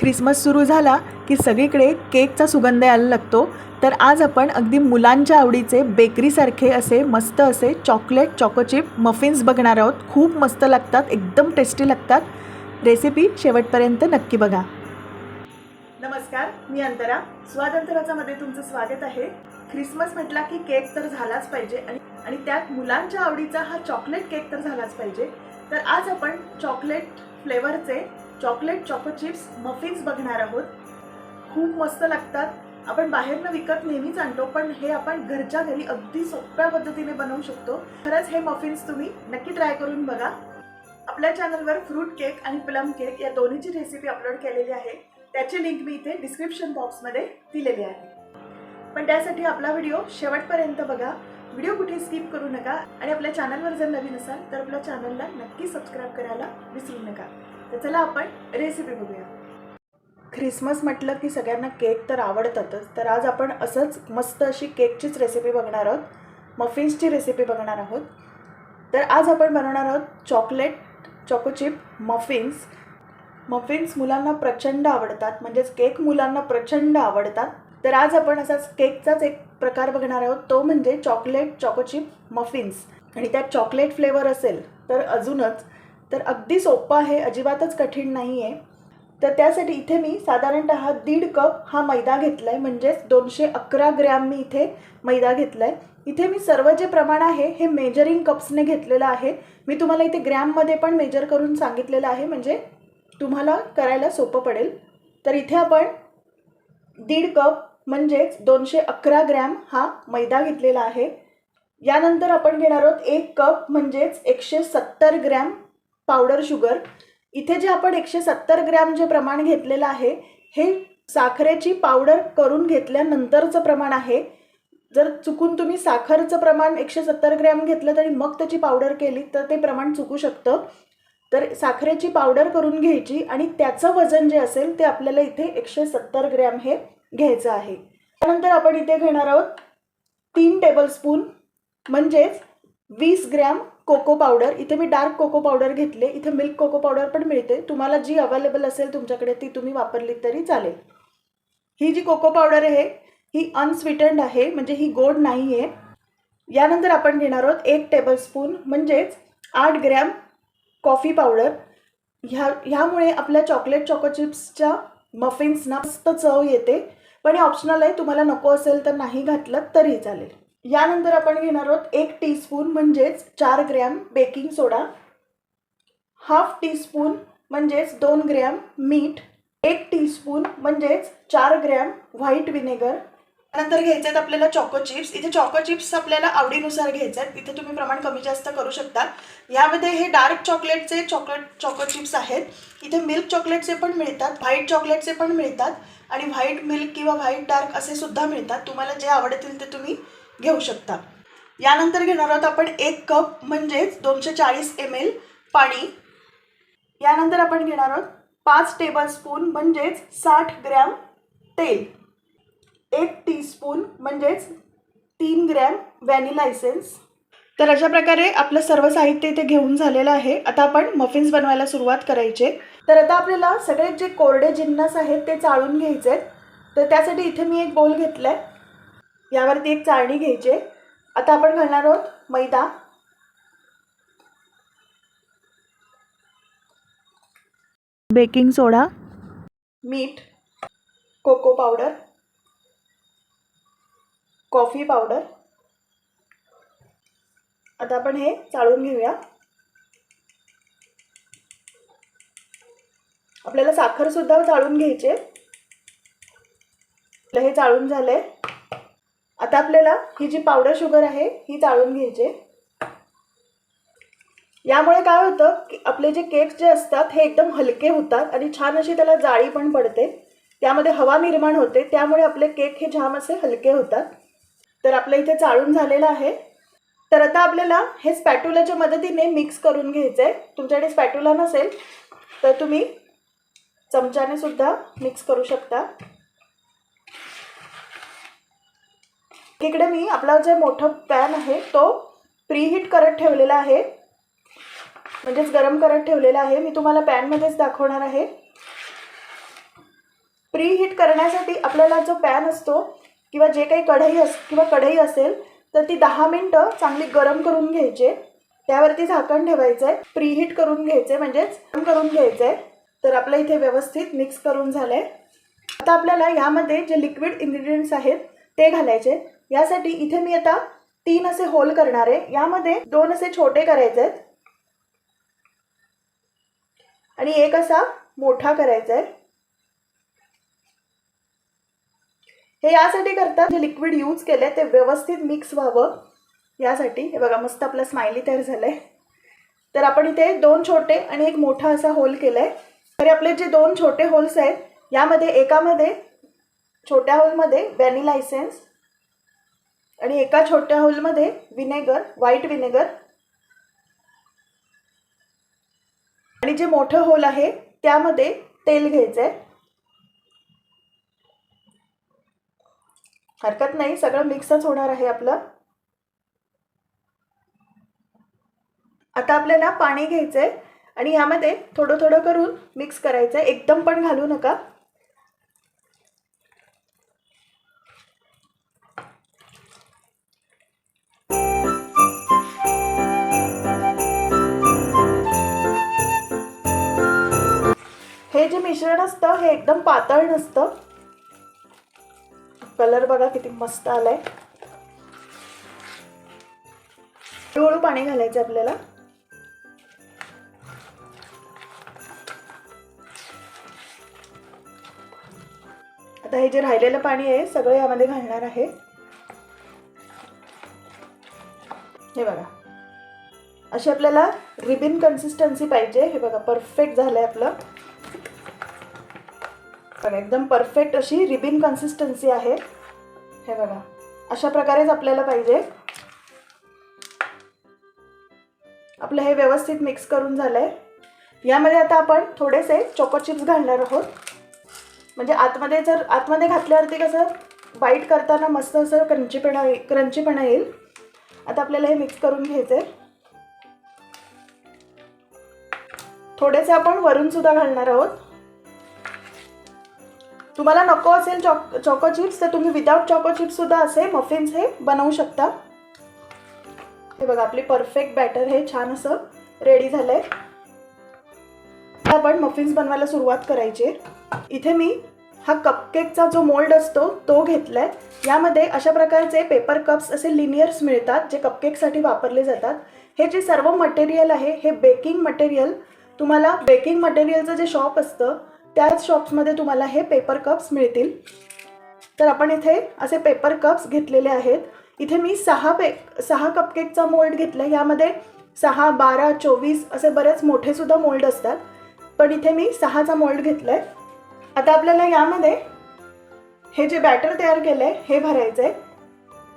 Christmas सुरू झाला की सगळीकडे केकचा सुगंध यायला लागतो तर आज आपण अगदी मुलांच्या आवडीचे बेकरीसारखे असे मस्त असे चॉकलेट चॉकोचिप मफिन्स बघणार आहोत. खूप मस्त लागतात एकदम टेस्टी लागतात. रेसिपी शेवटपर्यंत नक्की बघा. नमस्कार मी अंतरा. स्वातंत्र्यामध्ये तुमचं स्वागत आहे. ख्रिसमस म्हटला की केक तर झालाच पाहिजे आणि आणि त्यात मुलांच्या आवडीचा हा चॉकलेट केक तर झालाच पाहिजे. तर आज आपण चॉकलेट फ्लेवरचे चॉकलेट चॉको चिप्स मफिन्स बघणार आहोत. खूप मस्त लागतात. आपण बाहेरनं विकत नेहमीच आणतो पण हे आपण घरच्या घरी अगदी सोप्या पद्धतीने बनवू शकतो. खरंच हे मफिन्स तुम्ही नक्की ट्राय करून बघा. आपल्या चॅनलवर फ्रूट केक आणि प्लम केक या दोन्हीची रेसिपी अपलोड केलेली आहे. त्याची लिंक मी इथे डिस्क्रिप्शन बॉक्समध्ये दिलेली आहे. पण त्यासाठी आपला व्हिडिओ शेवटपर्यंत बघा. व्हिडिओ कुठे स्किप करू नका. आणि आपल्या चॅनलवर जर नवीन असाल तर आपल्या चॅनलला नक्की सबस्क्राईब करायला विसरू नका. तर चला आपण रेसिपी बघूया. ख्रिसमस म्हटलं की सगळ्यांना केक तर आवडतातच. तर आज आपण असंच मस्त अशी केकचीच रेसिपी बघणार आहोत. मफिन्सची रेसिपी बघणार आहोत. तर आज आपण बनवणार आहोत चॉकलेट चॉकोचिप मफिन्स मफिन्स मुलांना प्रचंड आवडतात. म्हणजेच केक मुलांना प्रचंड आवडतात. तर आज आपण असाच केकचाच एक प्रकार बघणार आहोत. तो म्हणजे चॉकलेट चॉकोचिप मफिन्स आणि त्यात चॉकलेट फ्लेवर असेल तर अजूनच तर अगदी सोपं आहे अजिबातच कठीण नाही आहे तर त्यासाठी इथे मी साधारणतः दीड कप हा मैदा घेतला आहे म्हणजेच दोनशे अकरा ग्रॅम मी इथे मैदा घेतला आहे इथे मी सर्व जे प्रमाण आहे हे मेजरिंग कप्सने घेतलेलं आहे. मी तुम्हाला इथे ग्रॅममध्ये पण मेजर करून सांगितलेलं आहे म्हणजे तुम्हाला करायला सोपं पडेल. तर इथे आपण दीड कप म्हणजेच दोनशे अकरा ग्रॅम हा मैदा घेतलेला आहे. यानंतर आपण घेणार आहोत एक कप म्हणजेच एकशे सत्तर ग्रॅम पावडर शुगर इथे जे आपण एकशे सत्तर ग्रॅम जे प्रमाण घेतलेलं आहे हे साखरेची पावडर करून घेतल्यानंतरचं प्रमाण आहे. जर चुकून तुम्ही साखरचं प्रमाण एकशे सत्तर ग्रॅम घेतलं तरी मग त्याची पावडर केली तर ते प्रमाण चुकू शकतं. तर साखरेची पावडर करून घ्यायची आणि त्याचं वजन जे असेल ते आपल्याला इथे एकशे सत्तर ग्रॅम हे घ्यायचं आहे. त्यानंतर आपण इथे घेणार आहोत तीन टेबलस्पून म्हणजेच वीस ग्रॅम कोको पावडर इथे मी डार्क कोको पावडर घेतले इथे मिल्क कोको पावडर पण मिळते. तुम्हाला जी अवेलेबल असेल तुमच्याकडे ती तुम्ही वापरली तरी चालेल. ही जी कोको पावडर आहे ही अनस्वीटंड आहे म्हणजे ही गोड नाही आहे यानंतर आपण घेणार आहोत एक टेबलस्पून म्हणजेच आठ ग्रॅम कॉफी पावडर ह्या ह्यामुळे आपल्या चॉकलेट चॉको चिप्सच्या मफिन्सना मस्त चव येते. पण हे ऑप्शनल आहे तुम्हाला नको असेल तर नाही घातलं तरी चालेल. यानंतर आपण घेणार आहोत एक टीस्पून म्हणजेच चार gram baking soda half teaspoon म्हणजेच दोन ग्रॅम मीठ. एक टीस्पून म्हणजेच चार ग्रॅम व्हाईट विनेगर त्यानंतर घ्यायचे आहेत आपल्याला चॉको चिप्स इथे चॉको चिप्स आपल्याला आवडीनुसार घ्यायचे आहेत इथे तुम्ही प्रमाण कमी जास्त करू शकता. यामध्ये हे डार्क चॉकलेटचे चॉकलेट चॉको चिप्स आहेत. इथे मिल्क चॉकलेटचे पण मिळतात व्हाईट चॉकलेटचे पण मिळतात आणि व्हाईट मिल्क किंवा व्हाईट डार्क असे सुद्धा मिळतात. तुम्हाला जे आवडतील ते तुम्ही घेऊ शकता. यानंतर घेणार आहोत आपण एक कप म्हणजेच दोनशे चाळीस एम एल पाणी. यानंतर आपण घेणार आहोत पाच टेबलस्पून म्हणजेच साठ ग्रॅम तेल. एक टीस्पून म्हणजेच तीन ग्रॅम व्हॅनिला एसेन्स तर अशा प्रकारे आपलं सर्व साहित्य इथे घेऊन झालेलं आहे. आता आपण मफिन्स बनवायला सुरुवात करायची. तर आता आपल्याला सगळे जे कोरडे जिन्नस आहेत ते चाळून घ्यायचे आहेत तर त्यासाठी इथे मी एक बोल घेतला आहे यावरती एक चाळणी घ्यायची आहे. आता आपण घालणार आहोत मैदा. Baking soda. मीठ. Cocoa powder. Coffee powder. आता आपण हे चाळून घेऊया. आपल्याला साखर सुद्धा चाळून घ्यायचे हे चाळून झालंय. आता आपल्याला ही जी पावडर शुगर आहे ही चाळून घ्यायची. यामुळे काय होतं की आपले जे केक जे असतात हे एकदम हलके होतात आणि छान अशी त्याला जाळी पण पडते. त्यामध्ये हवा निर्माण होते त्यामुळे आपले केक हे जाम असे हलके होतात. तर आपलं इथे चाळून झालेलं आहे. तर आता आपल्याला हे स्पॅटुलाच्या मदतीने मिक्स करून घ्यायचं आहे तुमच्याकडे स्पॅटुला नसेल तर तुम्ही चमच्याने सुद्धा मिक्स करू शकता. इकडे मी आपला जे मोठं पॅन आहे तो प्रीहीट करत ठेवलेला आहे. म्हणजेच गरम करत ठेवलेला आहे. मी तुम्हाला पॅनमध्येच दाखवणार आहे. प्रीहीट करण्यासाठी आपल्याला जो पॅन असतो किंवा जे काही कढई अस किंवा कढई असेल तर ती दहा मिनटं चांगली गरम करून घ्यायची. त्यावरती झाकण ठेवायचं आहे प्रीहीट करून घ्यायचं म्हणजेच गरम करून घ्यायचं आहे तर आपलं इथे व्यवस्थित मिक्स करून झालं आहे आता आपल्याला यामध्ये जे लिक्विड इन्ग्रेडियंट्स आहेत ते घालायचे. यासाठी इथे मी आता तीन असे होल करणार आहे. यामध्ये दोन असे छोटे करायचे आहेत. आणि एक असा मोठा करायचा आहे. हे यासाठी करतात जे लिक्विड यूज केले ते व्यवस्थित मिक्स व्हावं. यासाठी. हे बघा मस्त आपलं स्माइली तयार झालं आहे तर आपण इथे दोन छोटे आणि एक मोठा असा होल केला आहे तर आपले जे दोन छोटे होल्स आहेत यामध्ये एकामध्ये छोट्या होलमध्ये व्हॅनिला इसेन्स आणि एका छोट्या होलमध्ये विनेगर व्हाईट विनेगर आणि जे मोठं होल आहे त्यामध्ये तेल घ्यायचं आहे हरकत नाही सगळं मिक्सच होणार आहे आपलं. आता आपल्याला पाणी घ्यायचं आहे आणि यामध्ये थोडं थोडं करून मिक्स करायचं आहे एकदम पण घालू नका. मिश्रण असतं हे एकदम पातळ नसतं. कलर बघा किती मस्त आलाय. हळूहळू पाणी घालायचं आपल्याला. आता हे जे राहिलेलं पाणी आहे सगळं यामध्ये घालणार आहे. हे बघा. अशी आपल्याला रिबिन कन्सिस्टन्सी पाहिजे. हे बघा परफेक्ट झालंय आपलं. बघा एकदम परफेक्ट अशी रिबिन कन्सिस्टन्सी आहे. हे बघा अशा प्रकारेच आपल्याला पाहिजे. आपलं हे व्यवस्थित मिक्स करून झालं आहे यामध्ये आता आपण थोडेसे चोको चिप्स घालणार आहोत. म्हणजे आतमध्ये जर आतमध्ये घातल्यावरती कसं बाईट करताना मस्त असं क्रंचीपणा क्रंचीपणा येईल. आता आपल्याला हे मिक्स करून घ्यायचं आहे थोडेसे आपण वरून सुद्धा घालणार आहोत. तुम्हाला नको असेल चॉक चॉको चिप्स तर तुम्ही विदाउट चॉको चिप्स सुद्धा असे मफिन्स हे बनवू शकता. हे बघा आपली परफेक्ट बॅटर हे छान असं रेडी झालंय. आपण मफिन्स बनवायला सुरुवात करायची. इथे मी हा कपकेकचा जो मोल्ड असतो तो घेतलाय. यामध्ये अशा प्रकारचे पेपर कप्स असे लिनियर्स मिळतात जे कपकेकसाठी वापरले जातात. हे जे सर्व मटेरियल आहे हे बेकिंग मटेरियल तुम्हाला बेकिंग मटेरियलचं जे शॉप असतं त्याच शॉप्समध्ये तुम्हाला हे पेपर कप्स मिळतील. तर आपण इथे असे पेपर कप्स घेतलेले आहेत. इथे मी सहा पे सहा कपकेकचा मोल्ड घेतला. यामध्ये सहा बारा चोवीस असे बरेच मोठे सुद्धा मोल्ड असतात. पण इथे मी सहाचा मोल्ड घेतला आहे आता आपल्याला यामध्ये हे जे बॅटर तयार केलं आहे हे भरायचं आहे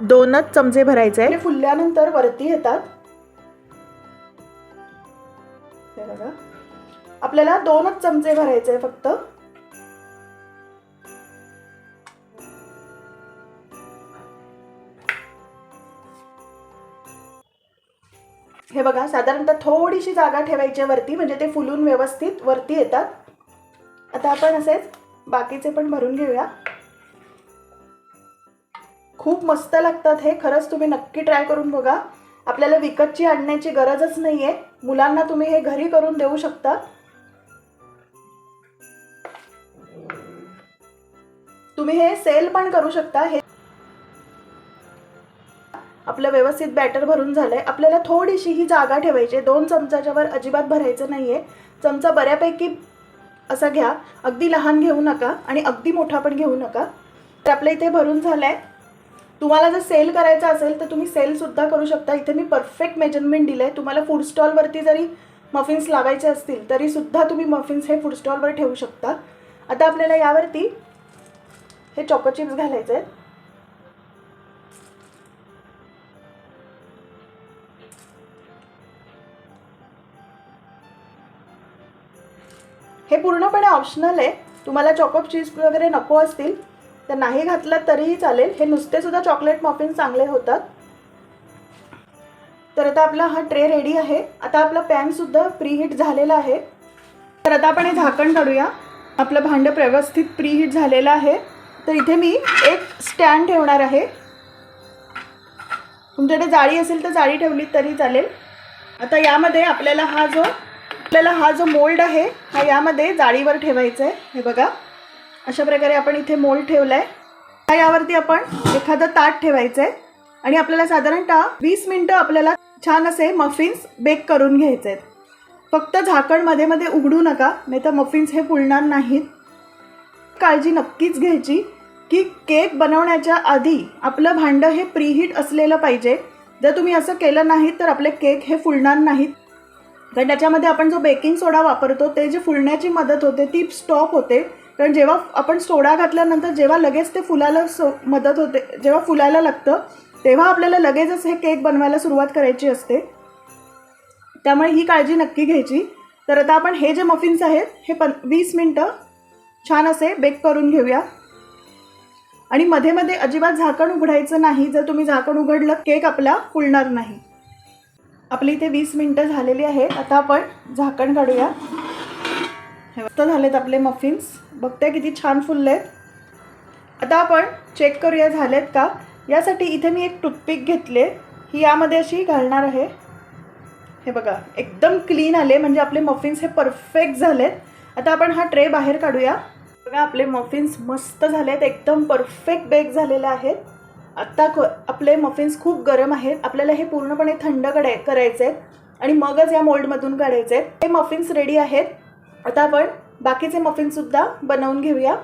दोनच चमचे भरायचे आहे फुलल्यानंतर वरती येतात. बघा. आपल्याला दोनच चमचे भरायचे फक्त. हे बघा साधारणतः थोडीशी जागा ठेवायची आहे वरती म्हणजे ते फुलून व्यवस्थित वरती येतात. आता आपण असेच बाकीचे पण भरून घेऊया. खूप मस्त लागतात हे खरंच तुम्ही नक्की ट्राय करून बघा. आपल्याला विकतची आणण्याची गरजच नाही आहे मुलांना तुम्ही हे घरी करून देऊ शकता. तुम्ही हे सेल पण करू शकता. हे आपलं व्यवस्थित बॅटर भरून झालंय. आपल्याला थोडीशी ही जागा ठेवायची दोन चमचाच्या वर अजिबात भरायचं नाही आहे चमचा बऱ्यापैकी असा घ्या. अगदी लहान घेऊ नका आणि अगदी मोठा पण घेऊ नका. तर आपल्या इथे भरून झालंय. तुम्हाला जर सेल करायचं असेल तर तुम्ही सेल सुद्धा करू शकता. इथे मी परफेक्ट मेजरमेंट दिलंय. तुम्हाला फूड स्टॉलवरती जरी मफिन्स लावायचे असतील तरी सुद्धा तुम्ही मफिन्स हे फूड स्टॉलवर ठेवू शकता. आता आपल्याला यावरती हे चॉको चिप्स घालायचे आहेत. हे पूर्णपणे ऑप्शनल आहे. तुम्हाला चॉको चीज वगैरे नको असतील तर नाही घातलं तरीही चालेल. हे नुसतेसुद्धा चॉकलेट मॉफिन चांगले होतात. तर आता आपला हा ट्रे रेडी आहे. आता आपला पॅनसुद्धा प्रीहीट झालेला आहे. तर आता आपण हे झाकण काढूया. आपलं भांडं व्यवस्थित प्रीहीट झालेलं आहे. तर इथे मी एक स्टँड ठेवणार आहे. तुमच्याकडे जाळी असेल तर जाळी ठेवली तरी चालेल. आता यामध्ये आपल्याला हा जो आपल्याला हा जो मोल्ड आहे हा यामध्ये जाळीवर ठेवायचा आहे. हे बघा. अशा प्रकारे आपण इथे मोल्ड ठेवला आहे हा यावरती आपण एखादं ताट ठेवायचं आहे. आणि आपल्याला साधारणतः वीस मिनटं आपल्याला छान असे मफिन्स बेक करून घ्यायचे आहेत. फक्त झाकणमध्ये मध्ये उघडू नका नाही तर मफिन्स हे फुलणार नाहीत. काळजी नक्कीच घ्यायची. की केक बनवण्याच्या आधी आपलं भांडं हे प्रीहीट असलेलं पाहिजे. जर तुम्ही असं केलं नाही तर आपले केक हे फुलणार नाहीत. कारण त्याच्यामध्ये आपण जो बेकिंग सोडा वापरतो ते जे फुलण्याची मदत होते ती स्टॉप होते. कारण जेव्हा आपण सोडा घातल्यानंतर जेव्हा लगेच ते फुलायला स मदत होते जेव्हा फुलायला लागतं तेव्हा आपल्याला लगेचच हे केक बनवायला सुरुवात करायची असते. त्यामुळे ही काळजी नक्की घ्यायची. तर आता आपण हे जे मफिन्स आहेत हे पन वीस मिनटं छान असे बेक करून घेऊया. आणि मध्ये मध्ये अजिबात झाकण उघडायचं नाही. जर तुम्ही झाकण उघडलं केक आपला फुलणार नाही. आपली इथे वीस मिनटं झालेली आहेत. आता आपण झाकण काढूया. हे मस्त झालेत आपले मफिन्स बघते किती छान फुलले आहेत आता आपण चेक करूया झालेत का? यासाठी इथे मी एक टूथपिक घेतले. ही यामध्ये अशी घालणार आहे. हे बघा एकदम क्लीन आले. म्हणजे आपले मफिन्स हे परफेक्ट झालेत. आता आपण हा ट्रे बाहेर काढूया. बघा आपले मफिन्स मस्त झालेत एकदम परफेक्ट बेक झालेले आहेत. आत्ता क आपले मफिन्स खूप गरम आहेत. आपल्याला हे पूर्णपणे थंडकडे करायचे आहेत आणि मगच या मोल्डमधून काढायचे आहेत हे मफिन्स रेडी आहेत. आता आपण बाकीचे मफिन्ससुद्धा बनवून घेऊया.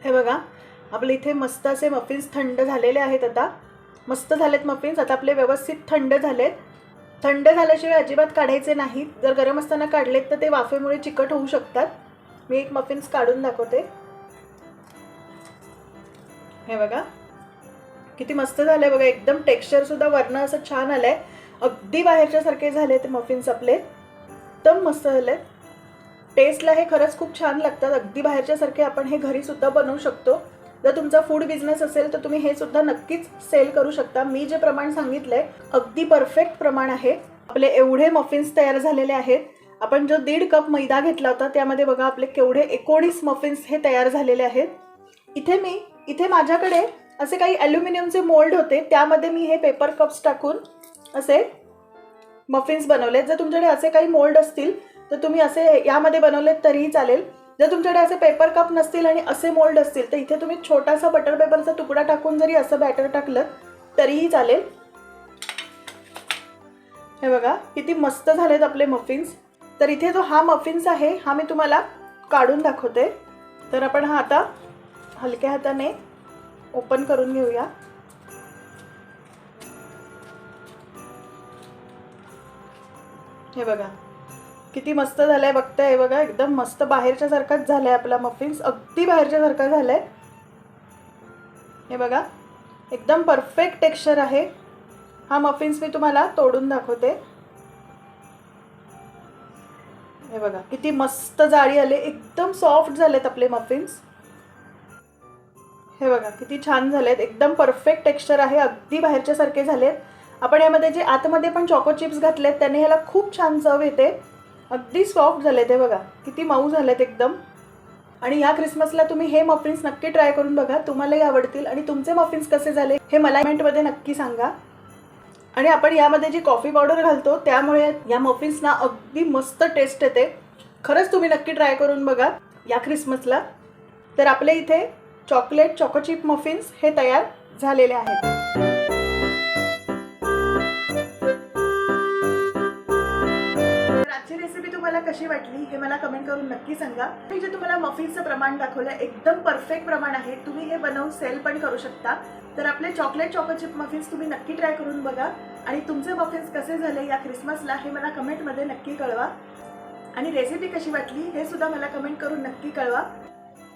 हे बघा आपले इथे मस्त असे मफिन्स थंड झालेले आहेत आता. मस्त झालेत मफिन्स आता आपले व्यवस्थित थंड झालेत. थंड झाल्याशिवाय अजिबात काढायचे नाहीत. जर गरम असताना काढलेत तर ते वाफेमुळे चिकट होऊ शकतात. मी एक मफिन्स काढून दाखवते. हे बघा. किती मस्त झालंय बघा. एकदम टेक्स्चर सुद्धा वरनं असं छान आलंय. अगदी बाहेरच्या सारखे झाले ते मफिन्स आपले. एकदम मस्त झाले टेस्टला हे खरंच खूप छान लागतात. अगदी बाहेरच्या सारखे आपण हे घरी सुद्धा बनवू शकतो. जर तुमचा फूड बिझनेस असेल तर तुम्ही हे सुद्धा नक्कीच सेल करू शकता. मी जे प्रमाण सांगितलंय अगदी परफेक्ट प्रमाण आहे. आपले एवढे मफिन्स तयार झालेले आहेत. आपण जो दीड कप मैदा घेतला होता त्यामध्ये बघा आपले केवढे एकोणीस मफिन्स हे तयार झालेले आहेत. इथे मी इथे माझ्याकडे असे काही ॲल्युमिनियमचे मोल्ड होते त्यामध्ये मी हे पेपर कप्स टाकून असे मफिन्स बनवलेत. जर तुमच्याकडे असे काही मोल्ड असतील तर तुम्ही असे यामध्ये बनवलेत तरीही चालेल. जर तुमच्याकडे असे पेपर कप नसतील आणि असे मोल्ड असतील तर इथे तुम्ही छोटासा बटर पेपरचा तुकडा टाकून जरी असं बॅटर टाकलं तरीही चालेल. हे बघा किती मस्त झालेत आपले मफिन्स तर इथे जो हा मफिन्स आहे हा मी तुम्हाला काढून दाखवते. तर आपण हा आता हलक्या हाताने ओपन करून घेऊया. हे बघा किती मस्त झालं आहे बघताय बघा एकदम मस्त बाहेरच्यासारखाच झाला आहे आपला मफिन्स अगदी बाहेरच्यासारखा झाला आहे हे बघा एकदम परफेक्ट टेक्स्चर आहे. हा मफिन्स मी तुम्हाला तोडून दाखवते. हे बघा किती मस्त जाळी आले. एकदम सॉफ्ट झालेत आपले मफिन्स हे बघा किती छान झालेत. एकदम परफेक्ट टेक्स्चर आहे. अगदी बाहेरच्यासारखे झालेत. आपण यामध्ये जे आतमध्ये पण चॉको चिप्स घातलेत त्याने ह्याला खूप छान चव येते. अगदी सॉफ्ट झालेत हे बघा. किती मऊ झालेत एकदम. आणि या क्रिसमसला तुम्ही हे मफिन्स नक्की ट्राय करून बघा. तुम्हालाही आवडतील. आणि तुमचे मफिन्स कसे झाले हे मला कमेंटमध्ये नक्की सांगा. आणि आपण यामध्ये जी कॉफी पावडर घालतो त्यामुळे या मफिन्सना अगदी मस्त टेस्ट येते. खरंच तुम्ही नक्की ट्राय करून बघा या क्रिसमसला तर आपल्या इथे चॉकलेट चॉकोचिप मफिन्स हे तयार झालेले आहेत. रेसिपी तुम्हाला कशी वाटली हे मला कमेंट करून नक्की सांगा. मी जे तुम्हाला मफिन्सचं प्रमाण दाखवलं एकदम परफेक्ट प्रमाण आहे. तुम्ही हे बनवून सेल पण करू शकता. तर आपले चॉकलेट चॉकोचिप मफिन्स तुम्ही नक्की ट्राय करून बघा. आणि तुमचे मफिन्स कसे झाले या क्रिसमसला हे मला कमेंटमध्ये नक्की कळवा. आणि रेसिपी कशी वाटली हे सुद्धा मला कमेंट करून नक्की कळवा.